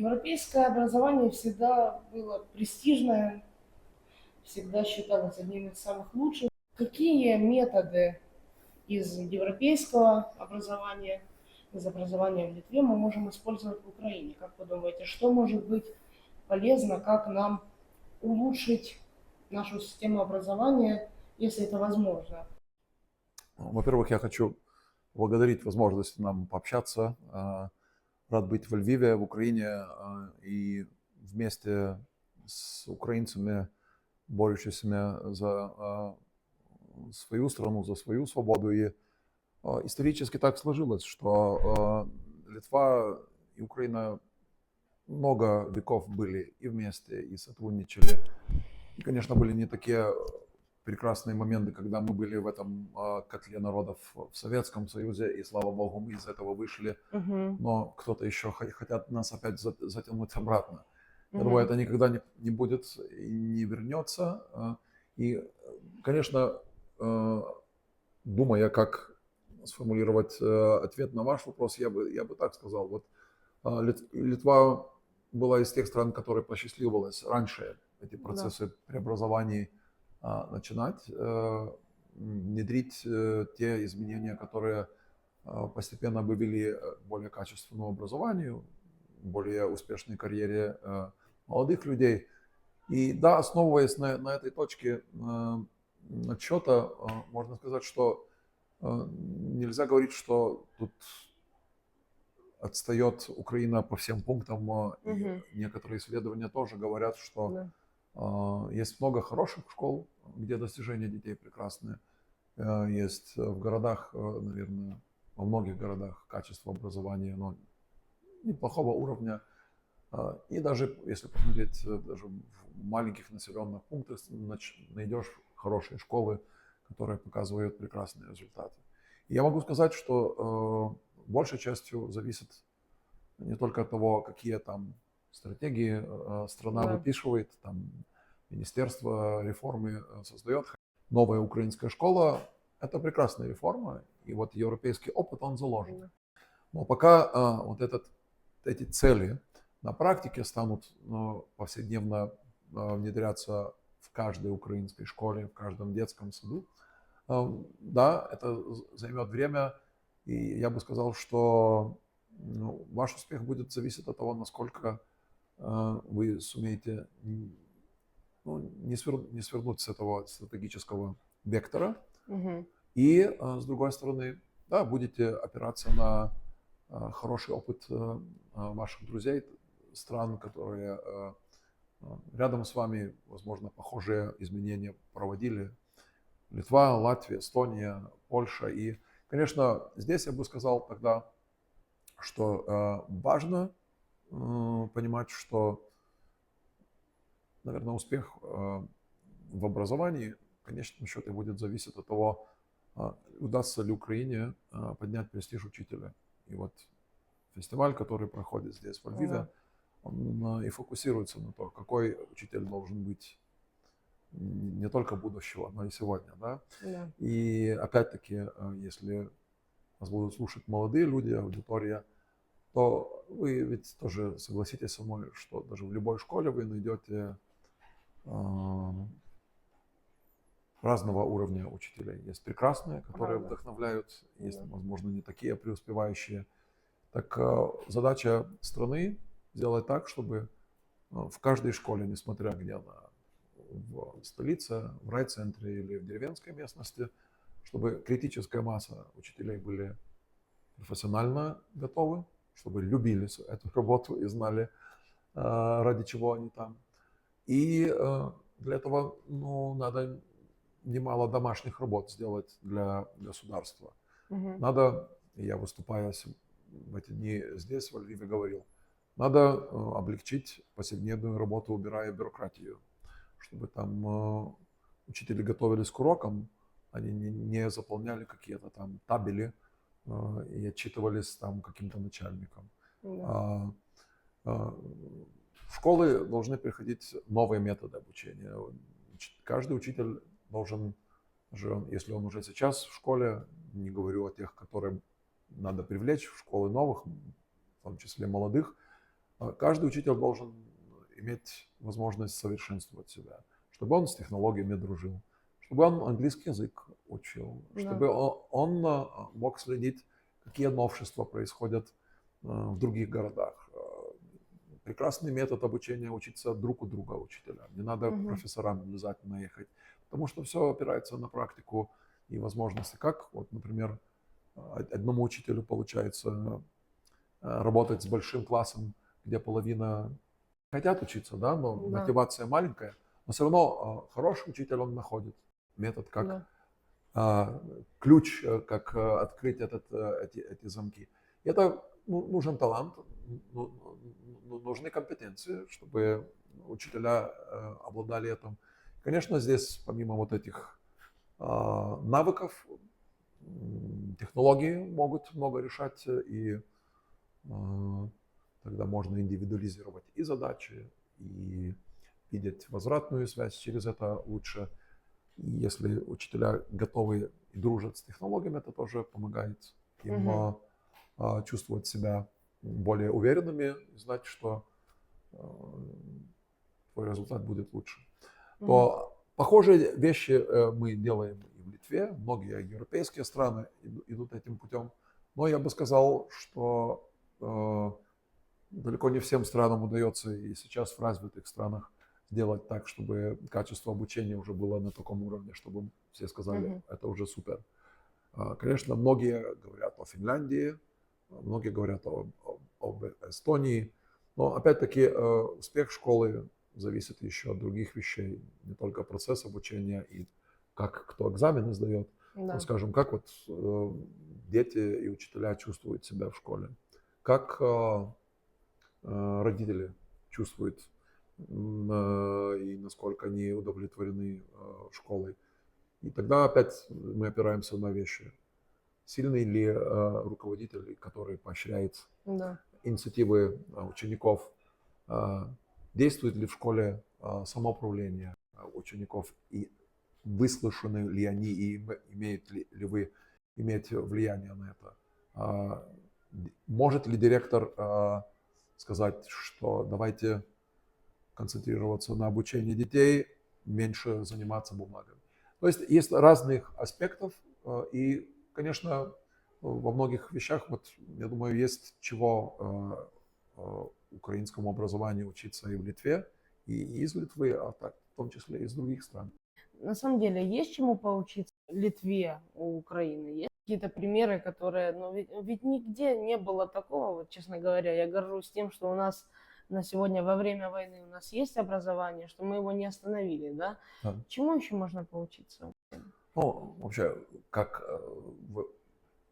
Европейское образование всегда было престижное, всегда считалось одним из самых лучших. Какие методы из европейского образования, из образования в Литве мы можем использовать в Украине? Как вы думаете, что может быть полезно, как нам улучшить нашу систему образования, если это возможно? Во-первых, я хочу благодарить возможность нам пообщаться. А, Рад быть во Львиве, в Украине а, и вместе с украинцами, борющимися за а, свою страну, за свою свободу. И исторически так сложилось, что Литва и Украина много веков были и вместе, и сотрудничали. И, конечно, были не такие прекрасные моменты, когда мы были в этом э, котле народов в Советском Союзе, и слава богу, мы из этого вышли. Угу. Но кто-то еще хотят нас опять затянуть обратно. Я думаю, это никогда не, не будет и не вернется. Э, И, конечно, э, думая, как сформулировать э, ответ на ваш вопрос, я бы, я бы так сказал. Вот Лит- Литва была из тех стран, которые посчастливилось раньше эти Да. процессы преобразований а, начинать, э, внедрить э, те изменения, которые а, постепенно бы вели к более качественному образованию, более успешной карьере э, молодых людей. И да, основываясь на, на этой точке э, отчета, э, можно сказать, что э, нельзя говорить, что тут отстает Украина по всем пунктам. э, Мгм. Некоторые исследования тоже говорят, что Да. А, Есть много хороших школ, где достижения детей прекрасные. Э, Есть в городах, э, наверное, во многих городах качество образования но неплохого уровня. И даже если посмотреть э, даже в маленьких населенных пунктах, найдешь хорошие школы, которые показывают прекрасные результаты. И я могу сказать, что э, большей частью зависит не только от того, какие там стратегии э, страна Да. выписывает, там Министерство реформы э, создает. Новая украинская школа – это прекрасная реформа, и вот европейский опыт, он заложен. Да. Но пока а, вот этот, эти цели на практике станут ну, повседневно а, внедряться в каждой украинской школе, в каждом детском саду, а, да, это займет время, и я бы сказал, что ну, ваш успех будет зависеть от того, насколько вы сумеете ну, не, свер- не свернуть с этого стратегического вектора, Мгм. и, а, с другой стороны, да, будете опираться на а, хороший опыт а, ваших друзей, стран, которые а, рядом с вами, возможно, похожие изменения проводили. Литва, Латвия, Эстония, Польша. И, конечно, здесь я бы сказал тогда, что важно понимать, что, наверное, успех э, в образовании в конечном счете будет зависеть от того, а, удастся ли Украине а, поднять престиж учителя. И вот фестиваль, который проходит здесь, в Львиве, Ага. он а, и фокусируется на то, какой учитель должен быть не только будущего, но и сегодня. Да? Да. И опять-таки, если нас будут слушать молодые люди, аудитория, то вы ведь тоже согласитесь со мной, что даже в любой школе вы найдете а, разного уровня учителей. Есть прекрасные, которые Правда. вдохновляют, есть, Да. возможно, не такие преуспевающие. Так а, задача страны сделать так, чтобы а, в каждой школе, несмотря где она, в столице, в райцентре или в деревенской местности, чтобы критическая масса учителей были профессионально готовы, чтобы любили эту работу и знали, а, ради чего они там. И э, для этого ну, надо немало домашних работ сделать для государства. Мгм. Надо, я выступая в эти дни здесь, в Львове, говорил, надо э, облегчить повседневную работу, убирая бюрократию, чтобы там э, учители готовились к урокам, они не, заполняли какие-то там табели э, и отчитывались там каким-то начальником. Да. А, а, В школы должны приходить новые методы обучения. Уч- Каждый учитель должен, же если он уже сейчас в школе, не говорю о тех, которые надо привлечь в школы новых, в том числе молодых, А Каждый учитель должен иметь возможность совершенствовать себя, чтобы он с технологиями дружил, чтобы он английский язык учил, Да. чтобы о- он а, мог следить, какие новшества происходят а, в других городах. А, Прекрасный метод обучения учиться друг у друга учителя. Не надо Мгм. профессорам обязательно ехать, потому что все опирается на практику и возможности. Как, вот, например, одному учителю получается работать с большим классом, где половина хотят учиться, да, но Да. мотивация маленькая, но все равно хороший учитель он находит метод, как Да. а, ключ, э, как э, открыть этот, э, эти, эти замки. И это ну, нужен талант, ну, ну, нужны компетенции, чтобы учителя обладали этим. Конечно, здесь помимо вот этих а, навыков, технологии могут много решать, и а, тогда можно индивидуализировать и задачи, и видеть возвратную связь через это лучше. И если учителя готовы и дружат с технологиями, это тоже помогает им а, чувствовать себя более уверенными, знать, что а, твой результат будет лучше. То похожие вещи э, мы делаем и в Литве, многие европейские страны иду- идут этим путем. Но я бы сказал, что э, далеко не всем странам удается и сейчас в развитых странах сделать так, чтобы качество обучения уже было на таком уровне, чтобы все сказали, Мгм. это уже супер. А, Конечно, многие говорят о Финляндии, многие говорят о, о- об Эстонии, но опять-таки э, успех школы зависит еще от других вещей, не только процесс обучения и как кто экзамены сдает, Да. ну, скажем, как вот э, дети и учителя чувствуют себя в школе, как э, э, родители чувствуют и насколько они удовлетворены э, школой. И тогда опять мы опираемся на вещи. Сильный ли э, руководитель, который поощряет Да. инициативы учеников, действует ли в школе самоуправление учеников и выслушаны ли они и им- имеют ли, ли вы иметь влияние на это. Может ли директор сказать, что давайте концентрироваться на обучении детей, меньше заниматься бумагами. То есть есть разных аспектов, э, и, конечно, во многих вещах, вот, я думаю, есть чего э, э, украинскому образованию учиться и в Литве, и из Литвы, а так, в том числе и из других стран. На самом деле, есть чему поучиться Литве у Украины? Есть какие-то примеры, которые... Ну, ведь, ведь нигде не было такого, вот, честно говоря. Я горжусь тем, что у нас на сегодня, во время войны, у нас есть образование, что мы его не остановили, да? Да. Чему еще можно поучиться? Ну, вообще, как э,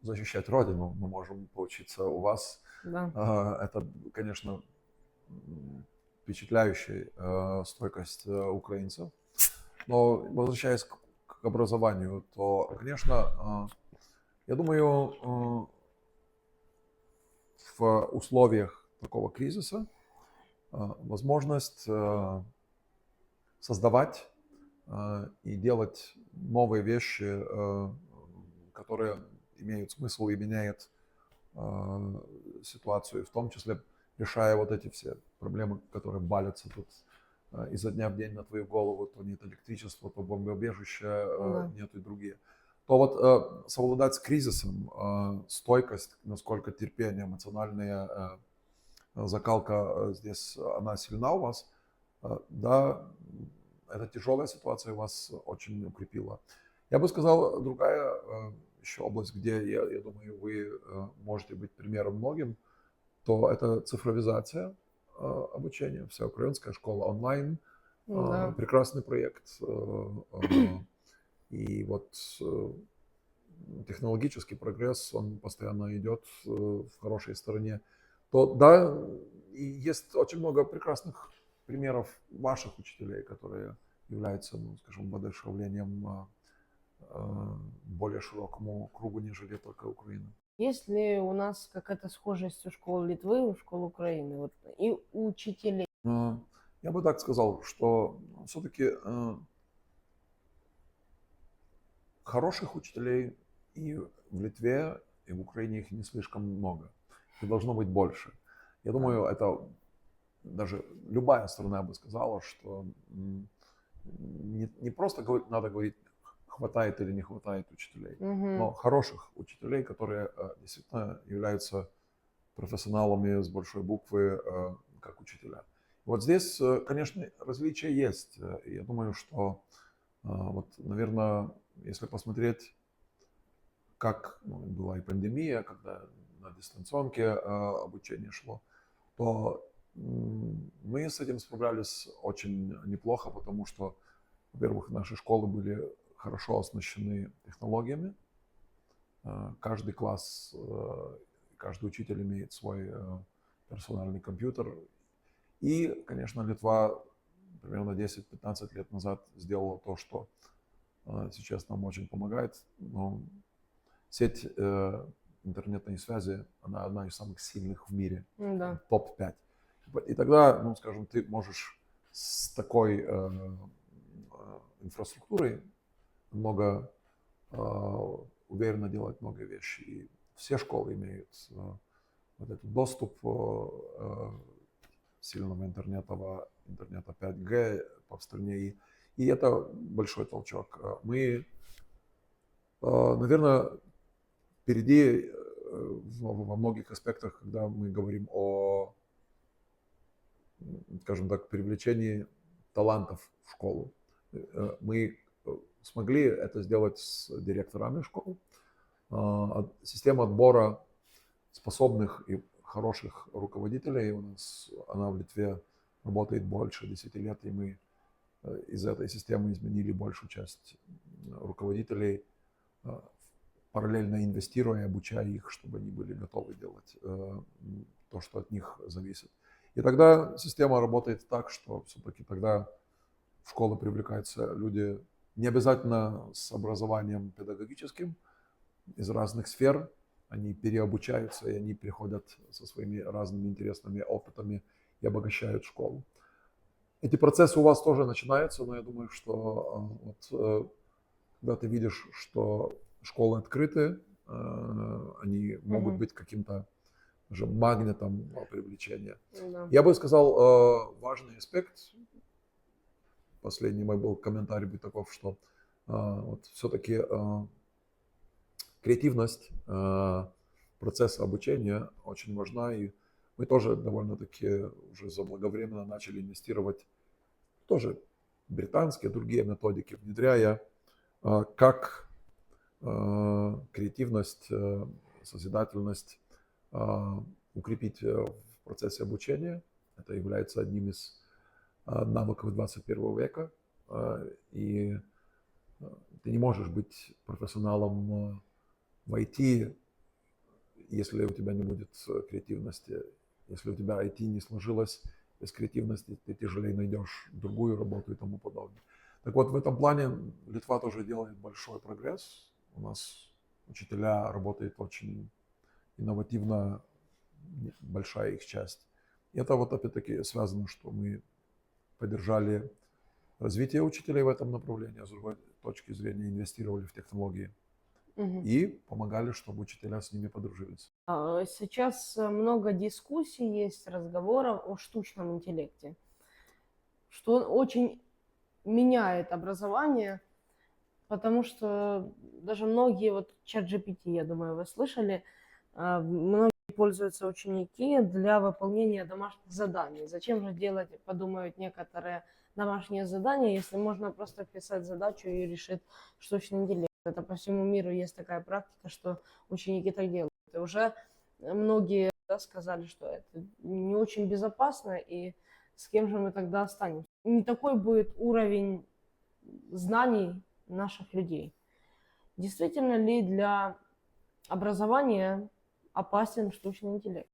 защищать Родину мы можем поучиться у вас. Да. А, Это, конечно, впечатляющая э, стойкость э, украинцев. Но возвращаясь к образованию, то, конечно, э, я думаю, э, в условиях такого кризиса э, возможность э, создавать э, и делать новые вещи, э, которые имеют смысл и меняют э, ситуацию, в том числе решая вот эти все проблемы, которые балятся тут э, изо дня в день на твою голову, то нет электричества, то бомбоубежище, э, Да. нет и другие. То вот э, совладать с кризисом, э, стойкость, насколько терпение, эмоциональная э, закалка э, здесь, э, она сильна у вас, э, да, эта тяжелая ситуация вас очень укрепила. Я бы сказал, другая э, еще область, где, я, я думаю, вы э, можете быть примером многим, то это цифровизация э, обучения. Вся украинская школа онлайн. э, Да. Прекрасный проект. э, э, И вот э, технологический прогресс, он постоянно идет э, в хорошей стороне. То да, и есть очень много прекрасных примеров ваших учителей, которые являются, ну, скажем, воодушевлением а, а, более широкому кругу, нежели только Украина. Есть ли у нас какая-то схожесть у школ Литвы и у школ Украины? Вот, и у учителей. А, Я бы так сказал, что все-таки хороших учителей и в Литве, и в Украине их не слишком много. Должно быть больше. Я думаю, это даже любая страна бы сказала, что не, не просто говорить- надо говорить, хватает или не хватает учителей, Мгм. но хороших учителей, которые э, действительно являются профессионалами с большой буквы, э, как учителя. Вот здесь, э, конечно, различия есть. Я думаю, что вот, наверное, если посмотреть, как ну, была и пандемия, когда на дистанционке э, обучение шло, то мы с этим справлялись очень неплохо, потому что, во-первых, наши школы были хорошо оснащены технологиями. Э, Каждый класс, э, каждый учитель имеет свой персональный компьютер. И, конечно, Литва примерно 10-15 лет назад сделала то, что сейчас нам очень помогает. Но сеть интернетной связи, она одна из самых сильных в мире Да. топ-5. И тогда, ну, скажем, ты можешь с такой э, э, инфраструктурой много э, уверенно делать много вещей. И все школы имеют э, вот этот доступ э, э, сильного интернета, интернета 5G по стране. И, и это большой толчок. Э, Мы, э, наверное, впереди э, во многих аспектах, когда мы говорим о, скажем так, привлечении талантов в школу. Э, Мы э, смогли это сделать с директорами школ. Система отбора способных и хороших руководителей у нас, она в Литве работает больше 10 лет, и мы из этой системы изменили большую часть руководителей, параллельно инвестируя и обучая их, чтобы они были готовы делать э, то, что от них зависит. И тогда система работает так, что все-таки тогда в школы привлекаются люди не обязательно с образованием педагогическим, из разных сфер, они переобучаются, и они приходят со своими разными интересными опытами и обогащают школу. Эти процессы у вас тоже начинаются, но я думаю, что э, вот, э, когда ты видишь, что школы открыты, э, они могут быть каким-то даже магнитом э, привлечения. Да. Я бы сказал, э, важный аспект, последний мой был комментарий бы таков, что э, вот все-таки креативность процесса обучения очень важна, и мы тоже довольно-таки уже заблаговременно начали инвестировать тоже британские, другие методики, внедряя как креативность, э, созидательность э, укрепить э, в процессе обучения. Это является одним из э, навыков 21 века. Э, И э, ты не можешь быть профессионалом э, в IT, если у тебя не будет э, креативности. Если у тебя IT не сложилось без креативности, ты тяжелее найдешь другую работу и тому подобное. Так вот, в этом плане Литва тоже делает большой прогресс. У нас учителя работают очень инновативно, большая их часть. И это вот опять-таки связано, что мы поддержали развитие учителей в этом направлении, а с другой точки зрения инвестировали в технологии Мгм. и помогали, чтобы учителя с ними подружились. А, Сейчас много дискуссий есть, разговоров о штучном интеллекте, что он очень меняет образование, потому что даже многие, вот чат GPT, я думаю, вы слышали, а, многие пользуются ученики для выполнения домашних заданий. Зачем же делать, подумают некоторые, домашние задания, если можно просто вписать задачу и решит штучный интеллект. Это по всему миру есть такая практика, что ученики так делают. И уже многие да, сказали, что это не очень безопасно, и с кем же мы тогда останемся. Не такой будет уровень знаний наших людей. Действительно ли для образования опасен штучный интеллект?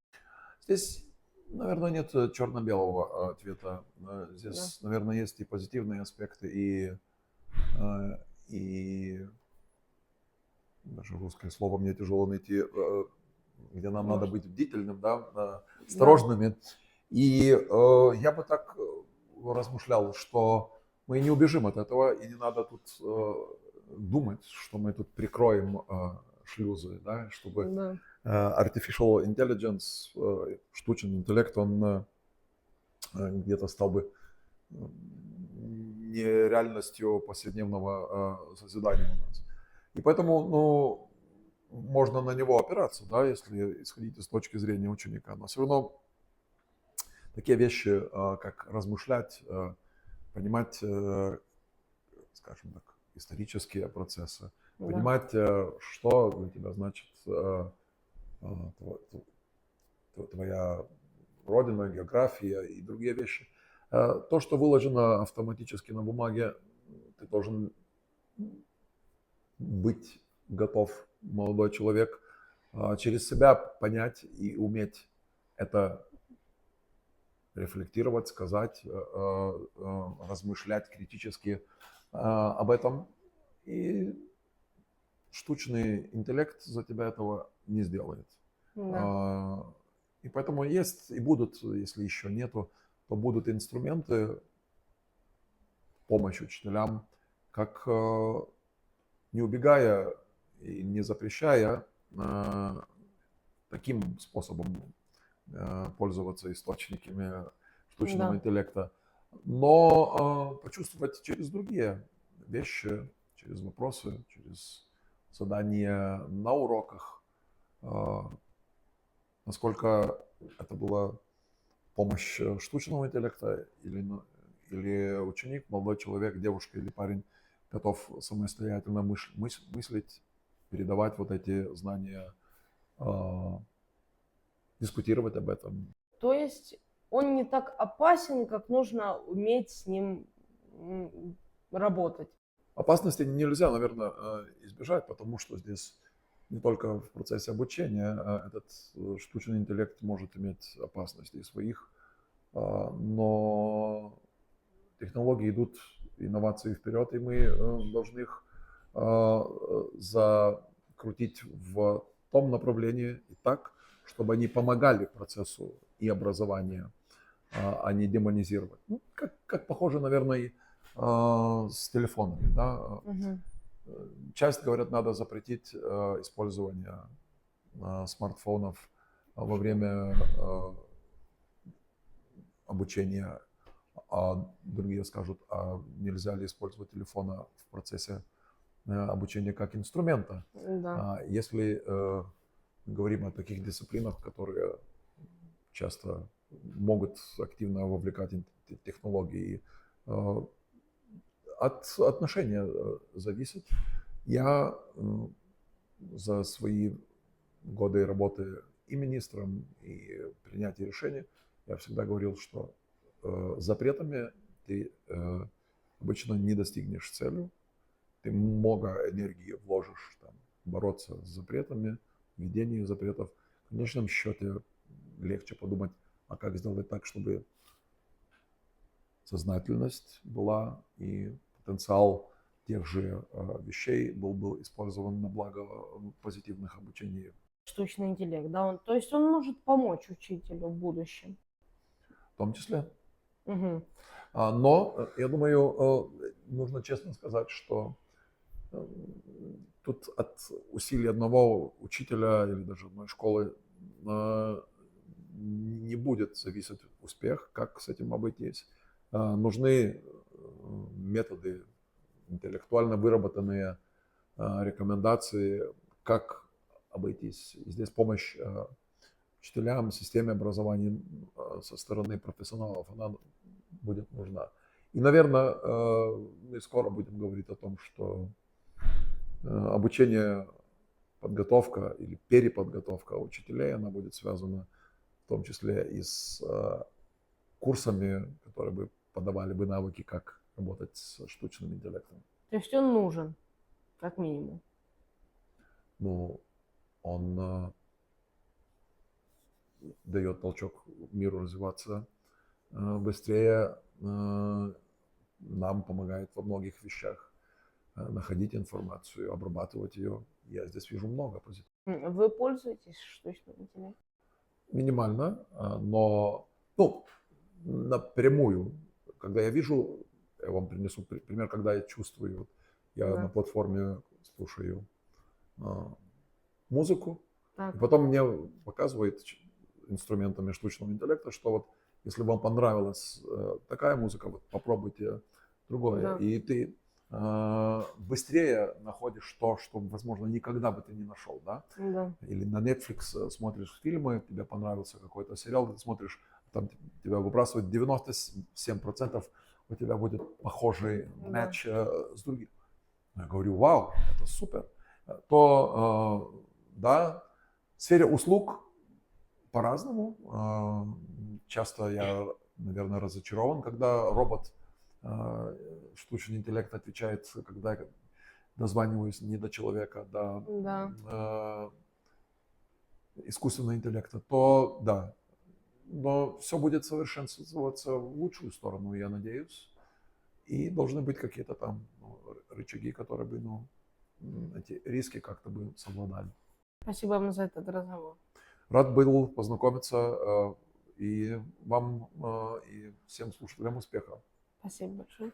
Здесь, наверное, нет черно-белого э, ответа. Здесь, наверное, есть и позитивные аспекты, и, э, и даже русское слово мне тяжело найти, э, где нам надо Может. быть бдительным, да, э, осторожными. И э, я бы так размышлял, что мы не убежим от этого, и не надо тут э, думать, что мы тут прикроем э, шлюзы, да, чтобы Да. э, artificial intelligence, э, штучный интеллект, он э, э, где-то стал бы нереальностью повседневного э, созидания у нас. И поэтому, ну, можно на него опираться, да, если исходить из точки зрения ученика. Но все равно такие вещи, э, как размышлять, э, понимать, э, скажем так, исторические процессы, Да. понимать, э, что для тебя значит э, тво- тв- тв- твоя родина, география и другие вещи. То, что выложено автоматически на бумаге, ты должен быть готов, молодой человек, через себя понять и уметь это рефлектировать, сказать, э, э, э, размышлять критически об этом. И штучный интеллект за тебя этого не сделает. Да. А, И поэтому есть и будут, если еще нету, то будут инструменты помощь учителям, как не убегая и не запрещая таким способом пользоваться источниками штучного Да. интеллекта, но э, почувствовать через другие вещи, через вопросы, через задания на уроках, э, насколько это была помощь э, штучного интеллекта или, на- или ученик, молодой человек, девушка или парень готов самостоятельно мыш- мыс- мыслить, передавать вот эти знания, э, дискутировать об этом. То есть он не так опасен, как нужно уметь с ним работать. Опасности нельзя, наверное, э, избежать, потому что здесь не только в процессе обучения а этот э, штучный интеллект может иметь опасности своих, а, но технологии идут, инновации вперед, и мы э, должны их а, э, закрутить в том направлении и так, чтобы они помогали процессу и образования, а а не демонизировать. Ну, как, как похоже, наверное, и а, с телефонами. Да? Э, Часть, говорят, надо запретить э, использование смартфонов во время обучения, а другие скажут, а нельзя ли использовать телефона в процессе обучения как инструмента. Да. А Если э, мы говорим о таких дисциплинах, которые часто могут активно вовлекать технологии, э, от отношения э, зависит. Я э, за свои годы работы и министром, и принятия решений, я всегда говорил, что э, запретами ты э, обычно не достигнешь цели, ты много энергии вложишь там, бороться с запретами, введение запретов. В конечном счете легче подумать, а как сделать так, чтобы сознательность была и потенциал тех же э, вещей был бы использован на благо э, позитивных обучений. Штучный интеллект, да, он, то есть он может помочь учителю в будущем. В том числе. А, Но, э, я думаю, нужно честно сказать, что тут от усилий одного учителя или даже одной школы э, не будет зависеть успех, как с этим обойтись. Э, Нужны э, методы, интеллектуально выработанные рекомендации, как обойтись. И здесь помощь учителям, системе образования со стороны профессионалов, она будет нужна. И, наверное, мы скоро будем говорить о том, что обучение, подготовка или переподготовка учителей, она будет связана в том числе и с э, курсами, которые бы подавали бы навыки, как работать с штучным интеллектом. То есть он нужен, как минимум. Ну, он э, дает толчок миру развиваться э, быстрее, э, нам помогает во многих вещах э, находить информацию, обрабатывать ее. Я здесь вижу много позитивного. Вы пользуетесь штучным интеллектом? Минимально, э, но ну, напрямую, когда я вижу, я вам принесу при- пример, когда я чувствую, я Да. на платформе слушаю э, музыку, Так. И потом мне показывает инструментами штучного интеллекта, что вот Если вам понравилась э, такая музыка, вот попробуйте другое. Да. И ты э, быстрее находишь то, что, возможно, никогда бы ты не нашел, да? Да. Или на Netflix э, смотришь фильмы, тебе понравился какой-то сериал, ты смотришь, там тебя выбрасывают 97%, у тебя будет похожий Да. матч э, с другим. Я говорю, вау, это супер. Э, То, э, да, в сфере услуг по-разному. Э, Часто я, наверное, разочарован, когда робот, э, штучный интеллект отвечает, когда я дозваниваюсь не до человека, до Да. э, искусственного интеллекта, то да. Но все будет совершенствоваться в лучшую сторону, я надеюсь. И должны быть какие-то там ну, рычаги, которые бы, ну, эти риски как-то бы совладали. Спасибо вам за этот разговор. Рад был познакомиться и вам, и всем слушателям успеха. Спасибо большое.